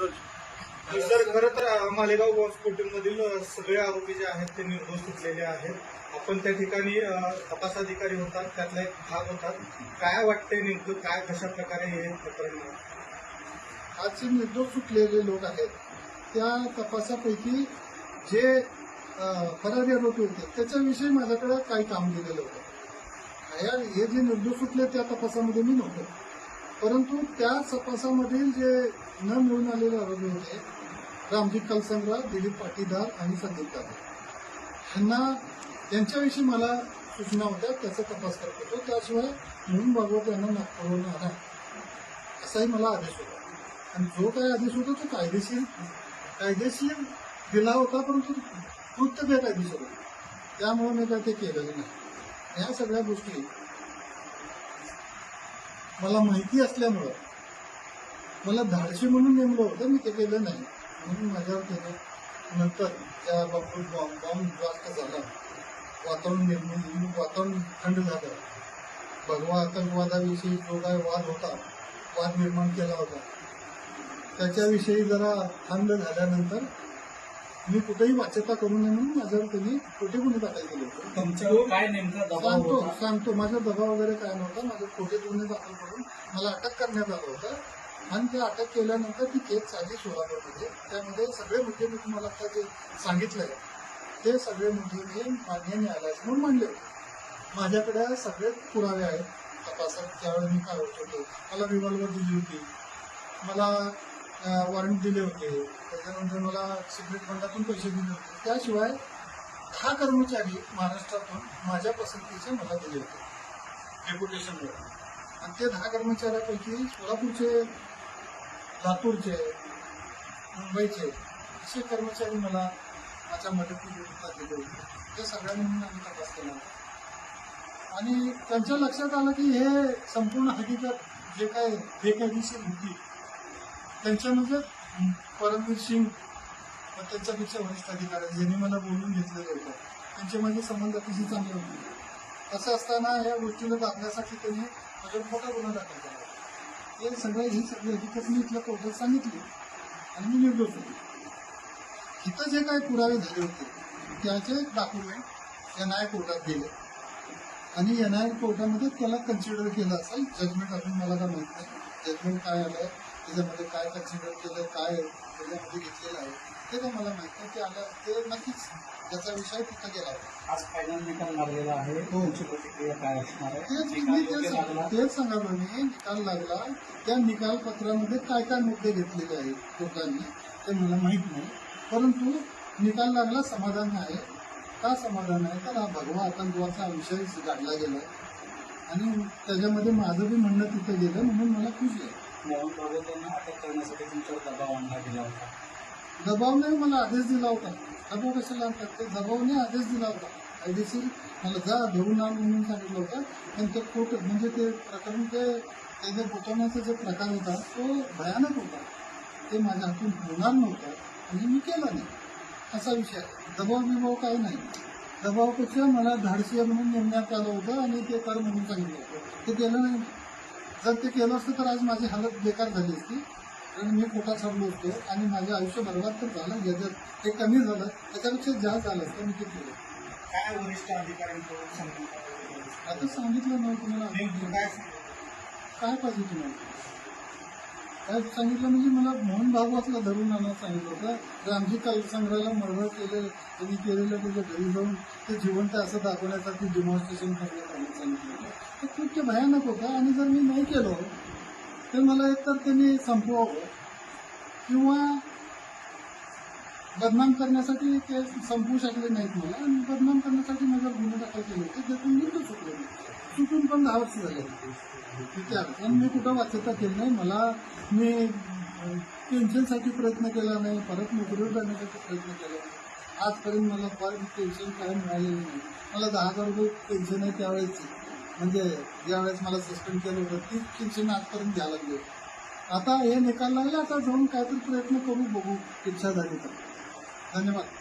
Sir खरं तर मालेगाव बॉम्बस्फोटमधील सगळे आरोपी जे आहेत ते निर्दोष सुटलेले आहेत. आपण त्या ठिकाणी तपासाधिकारी तपास अधिकारी होतात त्यातला एक भाग होतात. काय वाटतंय नेमकं? काय कशा प्रकारे हे प्रकरण आहे? आज जे निर्दोष सुटलेले लोक आहेत त्या तपासापैकी जे फरारी आरोपी होते त्याच्याविषयी माझ्याकडे काही काम दिलेलं होतं. या हे जे निर्दोष सुटले त्या तपासामध्ये मी नव्हतो. परंतु त्या तपासामधील जे न मिळून आलेले आरोपी होते रामजी कलसंग्रा दिलीप पाटीदार आणि संदीप दादा ह्यांना यांच्याविषयी मला सूचना होत्या त्याचा तपास करत होतो. त्याशिवाय म्हणून भागवत यांना नागपूरवरून आणा असाही मला आदेश होता. आणि जो काही आदेश होता तो कायदेशीर कायदेशीर दिला होता परंतु कृत्य बेकायदेशीर होता. त्यामुळे मी काय ते केलेलं नाही. या सगळ्या गोष्टी मला माहिती असल्यामुळं मला धाडशी म्हणून नेमलं होतं मी ते केलं नाही. म्हणून माझ्यावर केलं नंतर त्या बाबतीत बॉम्ब बॉम्ब ब्लास्ट झाला. वातावरण निर्माण वातावरण थंड झालं. भगवा आतंकवादाविषयी जो काय वाद होता वाद निर्माण केला होता. त्याच्याविषयी जरा थंड झाल्यानंतर मी कुठेही वाच्यता करू नये म्हणून माझ्यावर त्यांनी खोटे गुन्हे दाखल केले होते. तुमच्यावर काय नेमका दबाव सांगतो होता? सांगतो. माझा दबाव वगैरे काय नव्हता. माझे खोटे गुन्हे दाखल करून मला अटक करण्यात आलं होतं. आणि ते अटक केल्यानंतर ती केस झाली सोलापूरमध्ये त्यामध्ये सगळे मुद्दे मी तुम्हाला आता जे सांगितलंय ते सगळे मुद्दे मी मान्य न्यायालयासमोर मांडले होते. माझ्याकडे सगळे पुरावे आहेत. तपासात त्यावेळी मी काय होत होतो मला रिव्हॉल्वर दिली होती. मला वॉरंट दिले होते. त्याच्यानंतर मला सिक्रेट फंडातून पैसे दिले होते. त्याशिवाय दहा कर्मचारी महाराष्ट्रातून माझ्या पसंतीचे मला दिले होते. डेप्युटेशनवर आणि ते दहा कर्मचाऱ्यापैकी सोलापूरचे लातूरचे मुंबईचे असे कर्मचारी मला माझ्या मदतीकरिता दिले होते. ते सगळ्यांनी मिळून आम्ही तपास केला. आणि त्यांच्या लक्षात आलं की हे संपूर्ण हकीकत जे काय बेकायदेशीर होती त्यांच्या म्हणजे परमवीर सिंग त्यांच्यापेक्षा वरिष्ठ अधिकारी आहेत, ज्यांनी मला बोलून घेतलेलं होतं त्यांचे माझे संबंध अतिशय चांगले होते. असं असताना या गोष्टीला दाखण्यासाठी त्यांनी माझ्यावर मोठा गुन्हा दाखल केला. हे सगळं ही सगळी हकीकत मी इथल्या कोर्टात सांगितली आणि मी निर्दोष होतो. इथं जे काही पुरावे झाले होते त्याचे डॉक्युमेंट एन आय कोर्टात गेले. आणि एन आय कोर्टामध्ये त्याला कन्सिडर केलं असेल जजमेंट अजून मला काय माहीत नाही. जजमेंट काय आलंय? त्याच्यामध्ये काय कन्सिडर केलं काय त्याच्यामध्ये घेतलेलं आहे ते काय मला माहीत ते आलं ते नक्कीच त्याचा विषय तिथं गेला होता. आज फायनल निकाल लागलेला आहे. हो. तुमची प्रतिक्रिया काय असणार आहे? तेच निकाल मी निकाल लागला. त्या निकाल पत्रामध्ये काय काय मुद्दे घेतलेले आहेत कोर्टाने ते मला माहीत नाही. परंतु निकाल लागला समाधान आहे. का समाधान आहे? तर हा भगवा आतंकवादचा विषय काढला गेला. आणि त्याच्यामध्ये माझं बी म्हणणं तिथं गेलं म्हणून मला खुशी आहे. मोहन भागवत यांना अटक करण्यासाठी तुमच्यावर दबाव आणला गेला होता? दबावने मला आदेश दिला होता. दबाव कशाला आणतात ते दबावने आदेश दिला होता. कायदेशीर मला जा धरून आण म्हणून सांगितलं होतं. पण ते खोट म्हणजे ते प्रकरण ते त्याच्या पोचवण्याचा जो प्रकार होता तो भयानक होता. ते माझ्या हातून होणार नव्हतं आणि मी केला नाही. असा विषय. दबाव बिबाव काही नाही. दबावापेक्षा मला धाडशी म्हणून नेमण्यात आलं होतं आणि ते कर म्हणून सांगितलं होतं. ते केलं नाही. जर ते केलं असतं तर आज माझी हालत बेकार झाली असती. कारण मी खोटा चढलो होतो आणि माझं आयुष्य बरबाद तर झालं. याच्यात ते कमी झालं. त्याच्यापेक्षा जास्त झालं असतं मी ते केलं. काय वरिष्ठ अधिकाऱ्यांकडून सांगितलं? आता सांगितलं नाही तुम्हाला. काय पाहिजे तुम्हाला? काय सांगितलं म्हणजे मला मोहन भागवतला धरून आणायला सांगितलं होतं. रामजी कालसंग्रहाला मर्डर केले त्यांनी केलेलं त्याच्या घरी जाऊन ते जिवंत असं दाखवण्यासाठी डेमॉन्स्ट्रेशन करण्यात आलं सांगितलं होतं. ते कृत्य भयानक होतं आणि जर मी नाही केलो तर मला एकतर त्यांनी संपवावं. किंवा बदनाम करण्यासाठी ते संपवू शकले नाहीत मला. आणि बदनाम करण्यासाठी माझ्यावर गुन्हे दाखल केले होते? त्यातून मी तो चुकलो चुकून पण दहा वर्ष झाले. तिथे आलो. आणि मी कुठं वाचता केली नाही? मला मी पेन्शनसाठी प्रयत्न केला नाही. परत नोकरीवर जाण्यासाठी प्रयत्न केला आजपर्यंत मला फार पेन्शन काय मिळालेलं नाही. मला दहा हजार रुपये पेन्शन आहे त्यावेळेस म्हणजे ज्यावेळेस मला सस्पेंड केलं होतं ती पेन्शन आजपर्यंत द्यायला लागली आता हे निकाल लागले आता जाऊन काहीतरी प्रयत्न करू बघू इच्छा झाली तर. धन्यवाद.